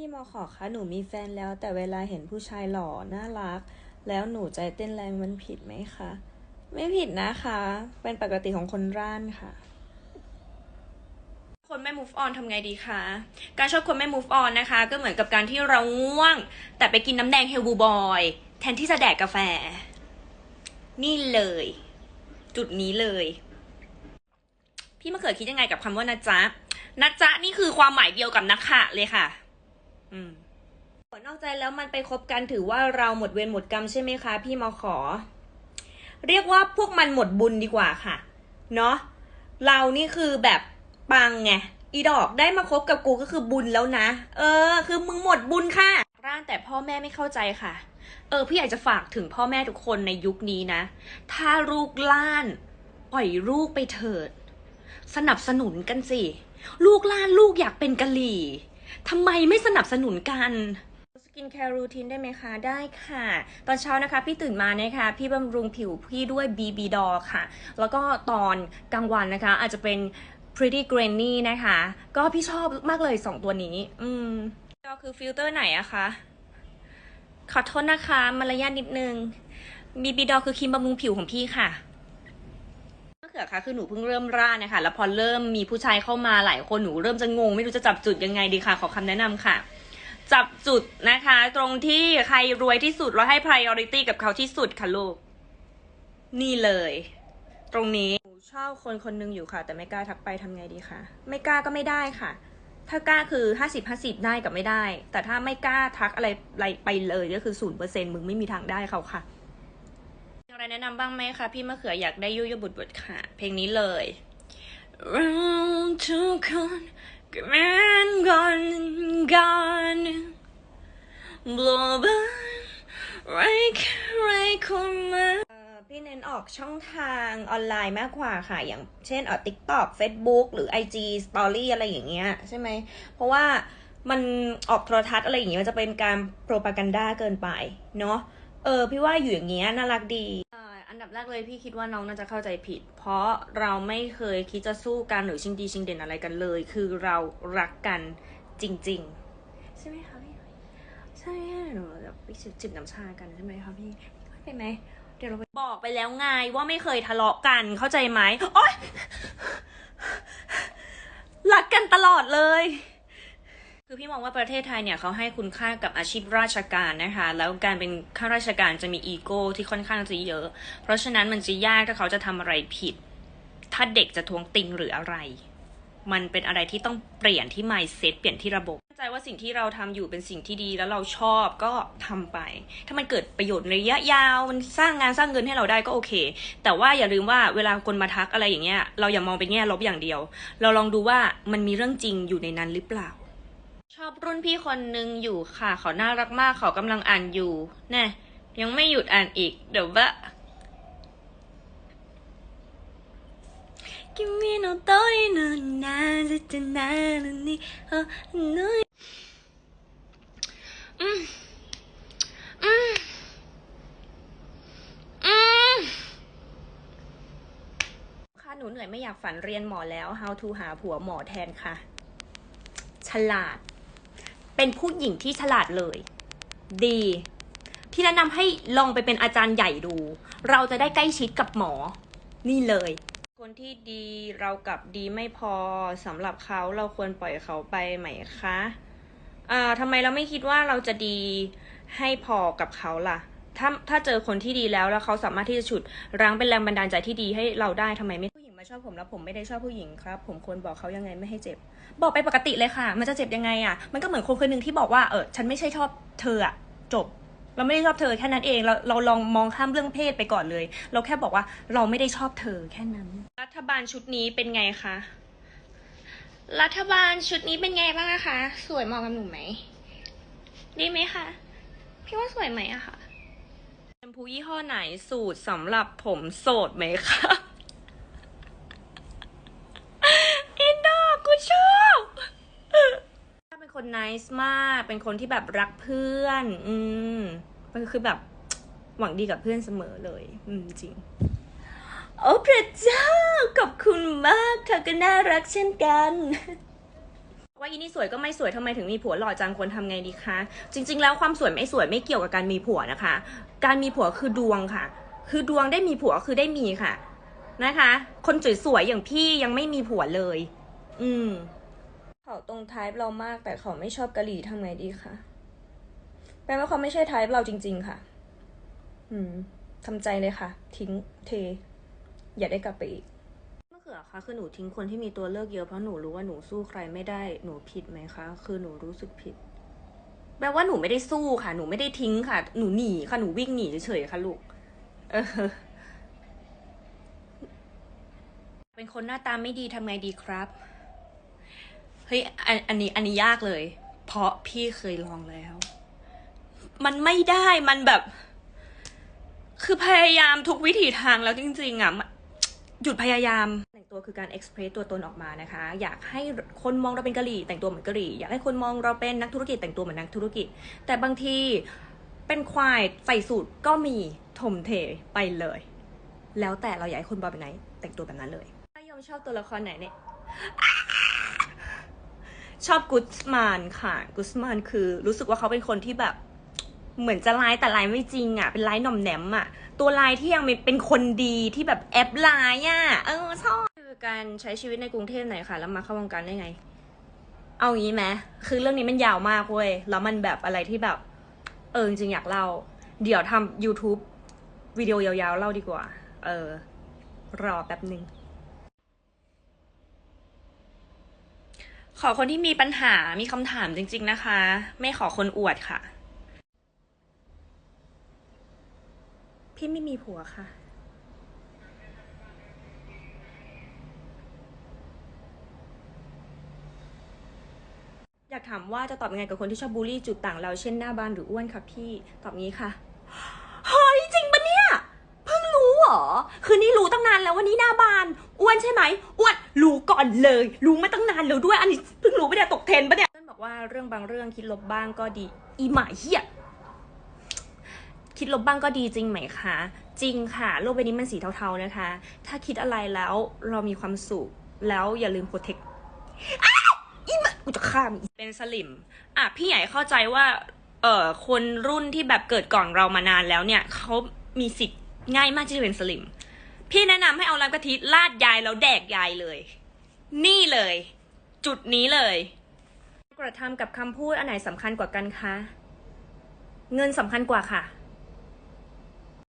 พี่มอขอคะหนูมีแฟนแล้ว แต่เวลาเห็นผู้ชายหล่อน่ารัก แล้วหนูใจเต้นแรงมันผิดไหมคะ ไม่ผิดนะคะ เป็นปกติของคนร่านค่ะ คนไม่ move on ทำไงดีคะ การชอบคนไม่ move on นะคะ ก็เหมือนกับการที่เราง่วง แต่ไปกินน้ำแดงเฮลบูบอยแทนที่จะแดกกาแฟ นี่เลย จุดนี้เลย พี่มะเขือคิดยังไงกับคำว่านะจ๊ะนะจ๊ะนี่คือความหมายเดียวกับนักขะเลยค่ะ อืมนอกใจแล้วมันไปคบกันถือว่าเราหมดเวรหมดกรรมใช่ไหมคะ พี่มอขอ เรียกว่าพวกมันหมดบุญดีกว่าค่ะ เนาะเรานี่คือแบบปังไงอีดอกได้มาคบกับกูก็คือบุญแล้วนะ เออ คือมึงหมดบุญค่ะร่านแต่พ่อแม่ไม่เข้าใจค่ะ เออ พี่อยากจะฝากถึงพ่อแม่ทุกคนในยุคนี้นะ ถ้าลูกล้านปล่อยลูกไปเถิด สนับสนุนกันสิ ลูกล้านลูกอยากเป็นกะหรี่ ทำไมไม่สนับสนุนกันสกินแคร์รูทีนได้ไหมคะ ได้ค่ะ ตอนเช้านะคะพี่ตื่นมานะคะ พี่บำรุงผิวพี่ด้วย BB d o ค่ะ แล้วก็ตอนกลางวันนะคะ อาจจะเป็น Pretty Granny นะคะ ก็พี่ชอบมากเลยสองตัวนี้ อืมก็คือฟิลเตอร์ไหนอะคะ ขอโทษนะคะ มารยาทนิดนึงบีบีดอคือครีมบำรุงผิวของพี่ค่ะ เขือคะคือหนูเพิ่งเริ่มร่านะคะแล้วพอเริ่มมีผู้ชายเข้ามาหลายคนหนูเริ่มจะงง ไม่รู้จะจับจุดยังไงดีค่ะ ขอคำแนะนำค่ะ จับจุดนะคะ ตรงที่ใครรวยที่สุดแล้วให้ priority กับเขาที่สุดค่ะลูก นี่เลย ตรงนี้หนูชอบคนคนหนึงอยู่ค่ะ แต่ไม่กล้าทักไปทำไงดีคะไม่กล้าก็ไม่ได้ค่ะ ถ้ากล้าคือห้าสิบห้าสิบได้กับไม่ได้ แต่ถ้าไม่กล้าทักอะไรไปเลยก็คือศูนย์เปอร์เซ็นมึงไม่มีทางได้เขาค่ะ อะไรแนะนำบ้างไหมคะพี่มะเขืออยากได้ยุยบุตรบุตรค่ะ เพลงนี้เลยเราทุกคนก็แม้นกันกันบลบไรไรคนมาพี่เน้นออกช่องทางออนไลน์มากกว่าค่ะ อย่างเช่นเออ TikTok Facebook หรือ IG Story อะไรอย่างเงี้ยใช่ไหม เพราะว่ามันออกโทรทัศน์อะไรอย่างเงี้ยมันจะเป็นการโปรปากันดาเกินไป เนาะเออ พี่ว่าอยู่อย่างเงี้ยน่ารักดี ดับแรกเลยพี่คิดว่าน้องน่าจะเข้าใจผิด เพราะเราไม่เคยคิดจะสู้กันหรือชิงดีชิงเด่นอะไรกันเลย คือเรารักกันจริง ๆ ใช่ไหมคะพี่ใช่หนูแบบจิบน้ำชากันใช่ไหมคะพี่ไปไหมเดี๋ยวเราบอกไปแล้วไงว่าไม่เคยทะเลาะกันเข้าใจไหมโอ๊ยรักกันตลอดเลย คือพี่มองว่าประเทศไทยเนี่ยเขาให้คุณค่ากับอาชีพราชการนะคะ แล้วการเป็นข้าราชการจะมีอีโก้ที่ค่อนข้างจะเยอะ เพราะฉะนั้นมันจะยากถ้าเขาจะทำอะไรผิด ถ้าเด็กจะทวงติงหรืออะไร มันเป็นอะไรที่ต้องเปลี่ยนที่ mindset เปลี่ยนที่ระบบใจว่าสิ่งที่เราทำอยู่เป็นสิ่งที่ดีแล้วเราชอบก็ทำไป ถ้ามันเกิดประโยชน์ระยะยาวมันสร้างงานสร้างเงินให้เราได้ก็โอเค แต่ว่าอย่าลืมว่าเวลาคนมาทักอะไรอย่างเงี้ย เราอย่ามองเป็นแง่ลบอย่างเดียว เราลองดูว่ามันมีเรื่องจริงอยู่ในนั้นหรือเปล่า ชอบรุ่นพี่คนหนึ่งอยู่ค่ะ เขาน่ารักมากเขากำลังอ่านอยู่แน่ยังไม่หยุดอ่านอีก เดี๋ยวว่า 君の鳥のなぜってなるにあのอืมอืมอืม ค่ะหนูเหนื่อยไม่อยากฝันเรียนหมอแล้ว how to หาผัวหมอแทนค่ะ ฉลาด เป็นผู้หญิงที่ฉลาดเลย ดีพี่แนะนำให้ลองไปเป็นอาจารย์ใหญ่ดู เราจะได้ใกล้ชิดกับหมอ นี่เลย คนที่ดีเรากับดีไม่พอสำหรับเขาเราควรปล่อยเขาไปไหมคะอ่าทำไมเราไม่คิดว่าเราจะดีให้พอกับเขาล่ะ ถ้าถ้าเจอคนที่ดีแล้วแล้วเขาสามารถที่จะฉุดรั้งเป็นแรงบันดาลใจที่ดีให้เราได้ทำไมไม่ผู้หญิงมาชอบผมแล้วผมไม่ได้ชอบผู้หญิงครับ ผมควรบอกเขายังไงไม่ให้เจ็บ บอกไปปกติเลยค่ะ มันจะเจ็บยังไงอะมันก็เหมือนคนคนหนึ่งที่บอกว่าเออฉันไม่ใช่ชอบเธออะจบ เราไม่ได้ชอบเธอแค่นั้นเอง เราเราลองมองข้ามเรื่องเพศไปก่อนเลย เราแค่บอกว่าเราไม่ได้ชอบเธอแค่นั้น รัฐบาลชุดนี้เป็นไงคะรัฐบาลชุดนี้เป็นไงบ้างนะคะ สวยเหมาะกับหนูไหม ดีไหมคะ พี่ว่าสวยไหมอะคะแชม พูยี่ห้อไหนสูตรสำหรับผมโสดไหมคะอินดอกกูชอบถ้าเป็นคน nice มาก เป็นคนที่แบบรักเพื่อน อืมมันคือแบบหวังดีกับเพื่อนเสมอเลย อืมจริง โอ้พระเจ้าขอบคุณมากเธอก็น่ารักเช่นกัน ว่าอีนี่สวยก็ไม่สวยทำไมถึงมีผัวหล่อจังควรทำไงดีคะ จริง ๆ แล้วความสวยไม่สวยไม่เกี่ยวกับการมีผัวนะคะ การมีผัวคือดวงค่ะ คือดวงได้มีผัวคือได้มีค่ะ นะคะ คนสวยๆอย่างพี่ยังไม่มีผัวเลย อืมเขาตรงไทป์เรามากแต่เขาไม่ชอบกะหรี่ทำไงดีคะแปลว่าเขาไม่ใช่ไทป์เราจริง ๆ ค่ะ อืมทำใจเลยค่ะ ทิ้งเท อย่าได้กลับไปอีก เขือคะคือหนูทิ้งคนที่มีตัวเลือกเยอะเพราะหนูรู้ว่าหนูสู้ใครไม่ได้หนูผิดไหมคะ คือหนูรู้สึกผิดแปลว่าหนูไม่ได้สู้ค่ะ หนูไม่ได้ทิ้งค่ะ หนูหนีค่ะหนูวิ่งหนีเฉยๆค่ะลูกเออเป็นคนหน้าตาไม่ดีทำไงดีครับเฮ้ยอันอันนี้อันนี้ยากเลย เพราะพี่เคยลองแล้ว มันไม่ได้มันแบบ คือพยายามทุกวิถีทางแล้วจริง ๆอะหยุดพยายาม ตัวคือการเอ็กซ์เพรสตัวตนออกมานะคะ อยากให้คนมองเราเป็นกะหรี่ แต่งตัวเหมือนกะหรี่ อยากให้คนมองเราเป็นนักธุรกิจแต่งตัวเหมือนนักธุรกิจ แต่บางทีเป็นควายใส่สูตรก็มีถมเทไปเลย แล้วแต่เราอยากให้คนมองเป็นไหน แต่งตัวแบบนั้นเลยถ้ายมชอบตัวละครไหนเนี่ยชอบกุสมานค่ะ กุสมานคือรู้สึกว่าเขาเป็นคนที่แบบเหมือนจะร้ายแต่ร้ายไม่จริงอะ เป็นร้ายหน่อมแหนมอะ ตัวร้ายที่ยังเป็นคนดีที่แบบแอบร้ายอะ เออชอบ คือการใช้ชีวิตในกรุงเทพไหนค่ะแล้วมาเข้าวงการได้ไง เอางี้ไหมคือเรื่องนี้มันยาวมากเว้ยแล้วมันแบบอะไรที่แบบ เออจริงอยากเล่า เดี๋ยวทำ YouTube วิดีโอยาวๆเล่าดีกว่า เออ รอแป๊บหนึ่งขอคนที่มีปัญหา มีคำถามจริง ๆ นะคะ ไม่ขอคนอวดค่ะ พี่ไม่มีผัวค่ะากถามว่าจะตอบยังไงกับคนที่ชอบบูลลี่จุดต่างเราเช่นหน้าบานหรืออ้วนค่ะพี่ตอบงี้ค่ะเฮ้ยจริงปะเนี่ยเพิ่งรู้เหรอคือนี่รู้ตั้งนานแล้วว่านี่หน้าบานอ้วนใช่ไหมอ้วนรู้ก่อนเลย รู้มาตั้งนานแล้วด้วย อันนี้เพิ่งรู้ปะเนี่ยตกเทรนด์ปะเนี่ยเพื่อนบอกว่าเรื่องบางเรื่องคิดลบบ้างก็ดี อีหมาเหี้ยคิดลบบ้างก็ดีจริงไหมคะ จริงค่ะ โลกใบนี้มันสีเทาๆนะคะ ถ้าคิดอะไรแล้วเรามีความสุขแล้วอย่าลืมโปรเทคอ้าวอีหมา กูจะฆ่ามึงเป็นสลิม อะพี่ใหญ่เข้าใจว่า เอ่อคนรุ่นที่แบบเกิดก่อนเรามานานแล้วเนี่ยเขามีสิทธิ์ง่ายมากที่จะเป็นสลิม พี่แนะนำให้เอาน้ำกะทิราดยายแล้วแดกยายเลย นี่เลย จุดนี้เลย กระทำกับคำพูดอันไหนสำคัญกว่ากันคะ เงินสำคัญกว่าค่ะ